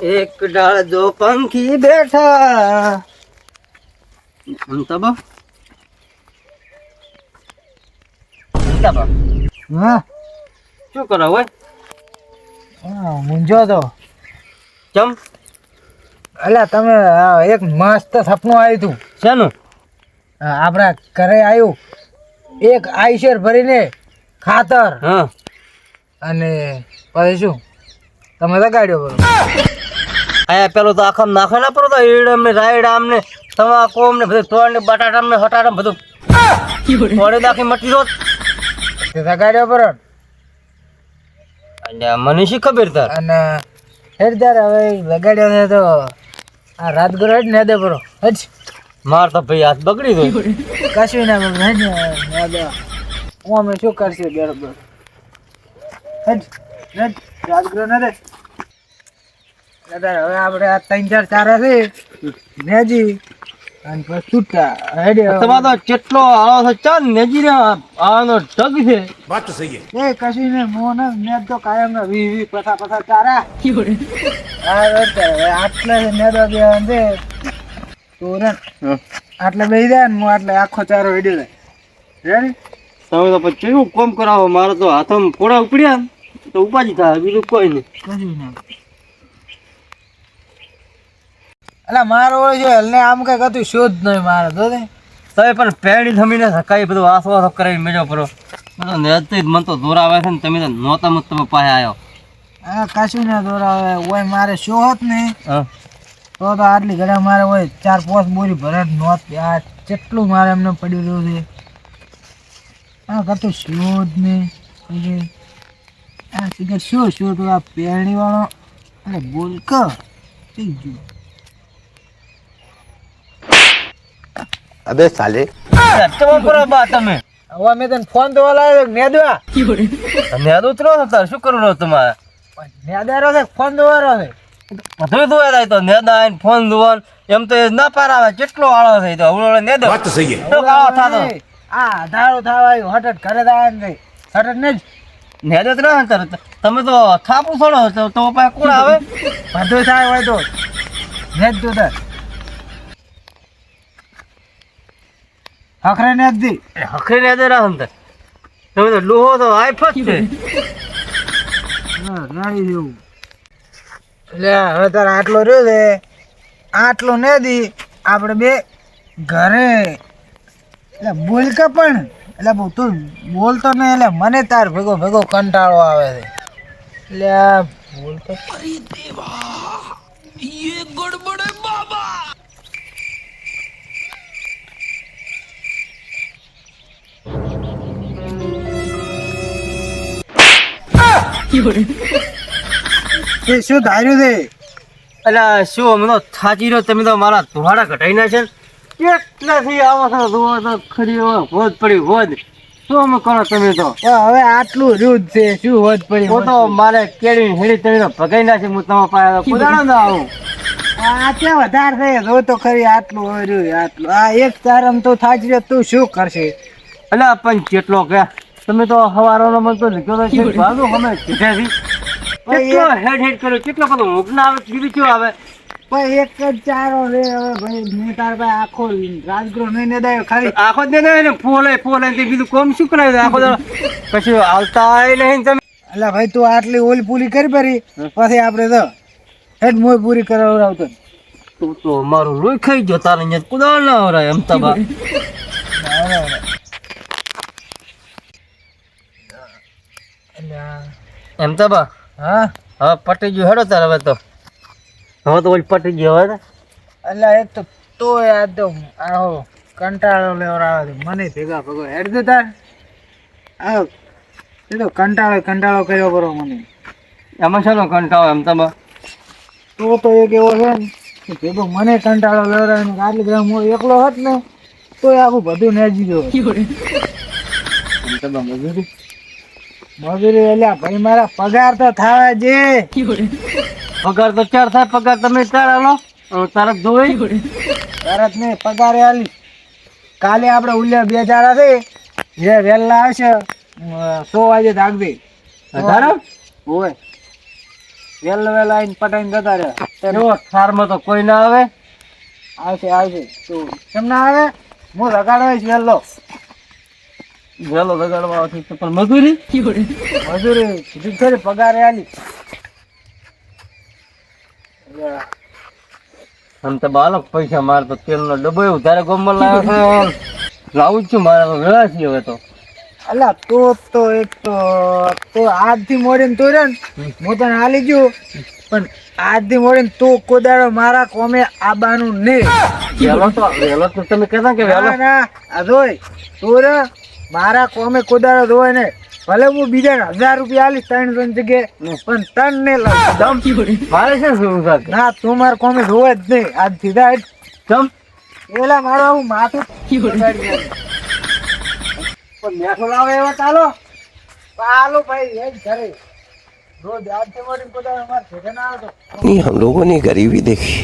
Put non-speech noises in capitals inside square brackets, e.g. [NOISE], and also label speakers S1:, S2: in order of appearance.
S1: એક ડાળ જો પંખી બેઠા. અમતાબા અમતાબા
S2: હા.
S1: શું કરો હોય
S2: હા, મૂંઝો તો.
S1: ચમ?
S2: અલા તમે એક મસ્ત સપનું આવ્યું હતું.
S1: શેનું?
S2: આપણા ઘરે આવ્યું એક આઈશર ભરીને ખાતર.
S1: હા.
S2: અને પછી શું? તમે લગાડ્યો બરો
S1: આયા પેલો તો આખા નાખે ના પડો તો ઈડ અમને રાયડ અમને તમાકુ અમને બધું તોડ ને બટાટા અમને હટાટા બધું. તોડે નાખી મટી
S2: દો લગાડ્યો પર
S1: અને મને શી ખબર તાર?
S2: અને ત્યારે હવે લગાડ્યો છે તો આ રાજગુરુ હેડ ને દે પરો હજ
S1: માર તો ભાઈ હાથ બગડી ગયો.
S2: કશું ના બગડે ને હું અમે શું કરશે બરોબર હજ રાત ગરો ના દે. દાદા હવે આપણે આ ત્રણ ચાર ચારે છે નેજી અને પછી છૂટા હેડ
S1: તમારો તો કેટલો આવો છે? ચાલ નેજી રે આનો ઢગ છે.
S2: એ કશું ને મોન ને તો કાયમ ના વી વી પથા પથા ચારા. હા આટલે ને તો ને આટલે બેહી જાય ને હું આટલે આખો ચારો હેડ્યો લે રેડી
S1: તમે તો પછી કેવું કોમ કરાવો? મારે તો હાથમાં પોડા ઉપડ્યા તો ઉપાજી થાય બીજું કોઈ નહીં.
S2: કશું ના અલા મારો જો હલને આમ કઈ હતું શોધ નહીં મારે તો
S1: તમે પણ પેડી થમીને સકાઈ બધું આસવાસો આસો કરાવી મેજો પરો. મને તો નેજથી જ મન તો દોરાવે છે ને તમે તો નહોતા મત તમે પાસે આવ્યો
S2: આ કશું ના દોરાવે ઓય મારે શો હોત ને તો તો આટલી ઘડા મારે હોય ચાર પાંચ બોરી ભરે નોત આ કેટલું મારે એમને પડી રહ્યું છે આ કરતું શોધ ને નહીં. આ શું શું તો આ પેણી વાળો અરે બોલ ક. થઈ ગયું
S3: અબે સાલે.
S1: તમે કરો બા તમે.
S2: હવે મેં તને ફોન તો લાવ્યો નેદવા
S1: નેદ ઉતરો છો તાર શું કરું તમારે?
S2: નેદારો છે ફોન દોવારો છે.
S1: બધું દોવા થાય તો નેદ આવીને ફોન દુવાન. એમ તો એ ના પાર આવે કેટલો આળો થઈ તો હવળો નેદ તો કાળો થાતો?
S2: આ ધારો થવા આવ્યું હઠટ ઘરે દાય ને હટટ ને જ.
S1: નેદ તો ના તાર તમે તો થાપું છોડો તો તો પાસે કોણ આવે?
S2: બધું થાય હોય તો. ને દો તું તાર હખરે ને જ દી.
S1: હખરી ને રાખે ને તાર. તમે તો લોહો તો આઈફ જ છે
S2: રાણી જેવું. એટલે હવે તારે આટલો રહ્યો છે. આટલો ને દી. આપણે બે ઘરે. એટલે બોલ કે પણ. એટલે બહુ તું બોલતો નહીં એટલે મને તાર ભેગો ભેગો કંટાળો આવે છે. એટલે બોલતો [LAUGHS] તે શું ધાર્યું છે?
S1: એટલે શું તો થાચી રહ્યો તમે તો મારા ધોવાડા ઘટાઈ ના? છે કેટલાથી આવો છો? ધોવા તો ખરી હોદ પડી હોદ શું અમે કરો તમે તો?
S2: હવે આટલું રૂજ છે શું હોત પડી
S1: હું તો મારે કેળી હેડી તમે તો ભગાઈ છે હું તમારા પાસે કુદાડો ના આવું.
S2: આ કે વધારે છે? જો તો ખરી આટલું હોય રહ્યું આટલું. આ એક તારમ તો થાજી રહ્યો તું શું કરશે?
S1: એટલે પણ કેટલો કે તમે તો હવારોનો મન તો લીધો છે ભાગો અમે કીધેથી કેટલો હેડ હેડ કર્યો કેટલો બધો ઊંઘ આવે કીધું કયો આવે.
S2: પણ એક જ ચારો રે હવે ભાઈ મેં તાર ભાઈ આખો રાજગૃહ નહીં ને દાયો ખાલી
S1: આખો જ નહીં ને ફોલે ફોલે તે બીજું કોમ શું કરાય? આખો પછી પછી હાલતા નહીં તમે.
S2: એટલે ભાઈ તું આટલી ઓલી પૂરી કરી પરી પછી આપણે તો હેડ મોય પૂરી કરાવડાવતો
S1: તું તો મારું લોહી ખાઈ ગયો તારે અહીંયા કુદાળ ના આવરાય એમ તબા
S2: એટલે તો
S1: બા. તબા
S2: હા?
S1: હવે પટી ગયું હેડો તારે હવે તો. હવે તો ઓલી પટી ગયો હવે
S2: એટલે એક તો તો યાદ તો આહો કંટાળો લેવડાવે મને ભેગા ભેગો હેડ દે તાર. આહો એ તો કંટાળો કંટાળો કર્યો કરો મને.
S1: એમાં શાનો કંટાળો એમ તબા
S2: તો તો એક એવો છે ને કે ભેગો મને કંટાળો લેવડાવે ને આટલી ગ્રામ હું એકલો હોત ને તો આખું બધું નેજી
S1: એમ? તબા મજૂરી.
S2: મજૂરી એટલે ભાઈ મારા પગાર તો થાવે જે.
S1: પગાર તો ચાર થાય? પગાર તમે ચાર આલો? તરત તારે જોઈ
S2: તરત ને પગારે આલી. કાલે આપણે ઉલ્યા બે ચાર હશે. જે વહેલા આવશે સો વાગે જાગજે
S1: અઢાર?
S2: હોય વહેલો વહેલો આવીને પટાઈને જતા રહે
S1: એવો થારમાં તો કોઈ ના આવે.
S2: આવશે આવશે. તો કેમ ના આવે? હું લગાડવા વહેલો.
S1: વહેલો લગાડવા આવતી તો પણ મજૂરી?
S2: મજૂરી ખરી પગારે આલી.
S1: આમ તો બાલક પૈસા માર તો તેલનો ડબ્બો એવું તારે ગોમલ લાવ્યો છે લાવું જ છું મારા વેળા છીએ હવે તો.
S2: અલા તો તો એક તો તો આજથી મોડીને તું રે ને હું તને હાલી ગયું. પણ આજથી મોડીને તો કોદાળો મારા કોમે આબાનું નહીં.
S1: વેલો તો વેલો તો તમે કહેતા કે વેલો.
S2: ના આ જોઈ તો મારા કોમે કોદાળો ધોય ને ભલે હું બીજા હજાર રૂપિયા આલીશ ત્રણ ત્રણ જગ્યાએ પણ ત્રણ ને લાવ
S1: મારે છે શું સાથે
S2: ના તું મારા કોમે ધોવે જ નહીં આજ સીધા જ
S1: ચમ
S2: એલા મારો હું માથું બગાડી નાખ્યું. પણ મેઠો લાવે એવા ચાલો ચાલો ભાઈ એ જ ઘરે રોજ આજથી મોડી કોદાળો મારે ભેગા ના આવતો
S3: नहीं हम लोगों ने गरीबी देखी